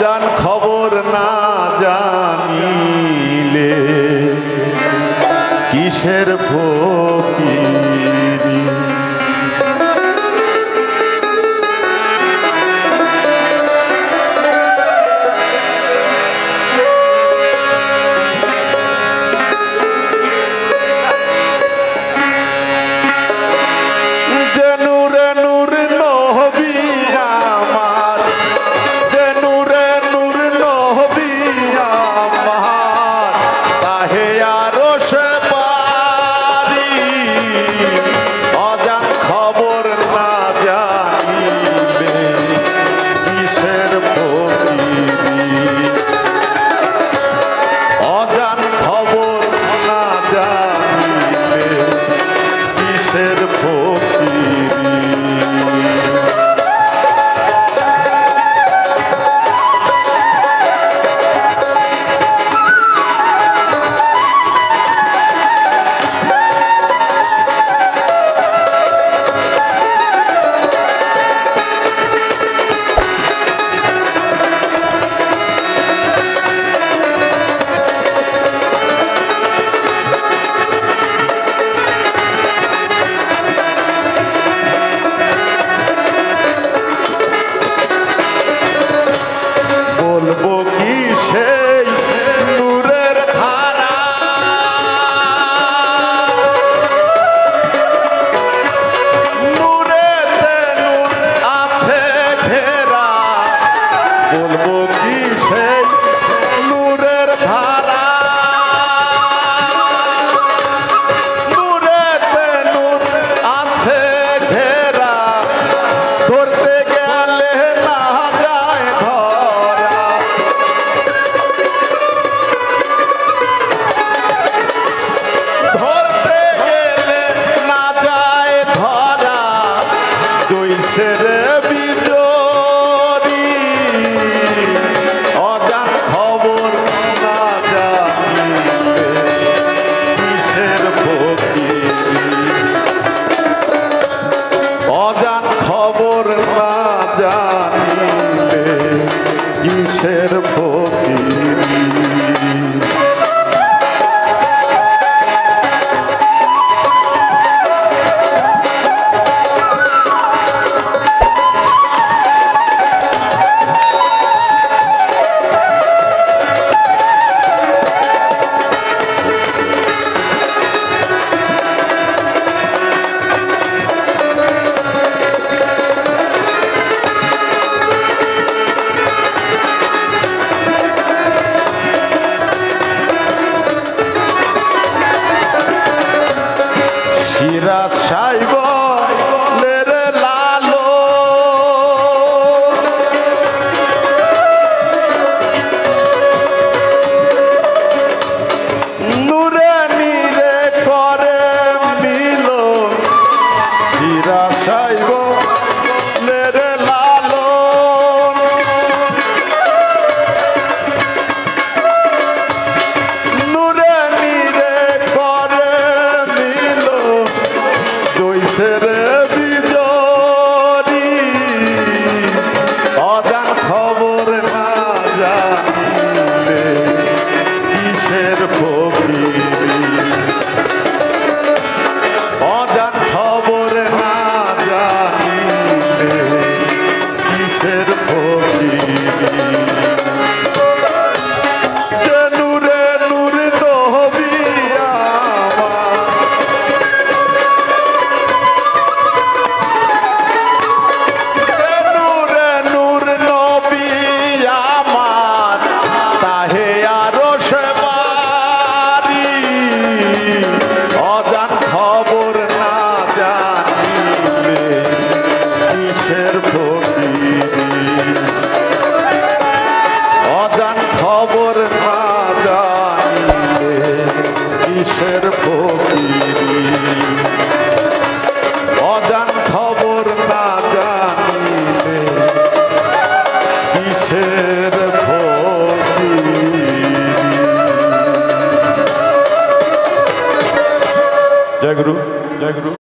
অজান খবর না জানিলে কিসের ভোর Amen. ser রাজশাহী মনের ফকিরি। অজান খবর না জানিলে কিসের অজান খবর না জানিলে কিসের জয়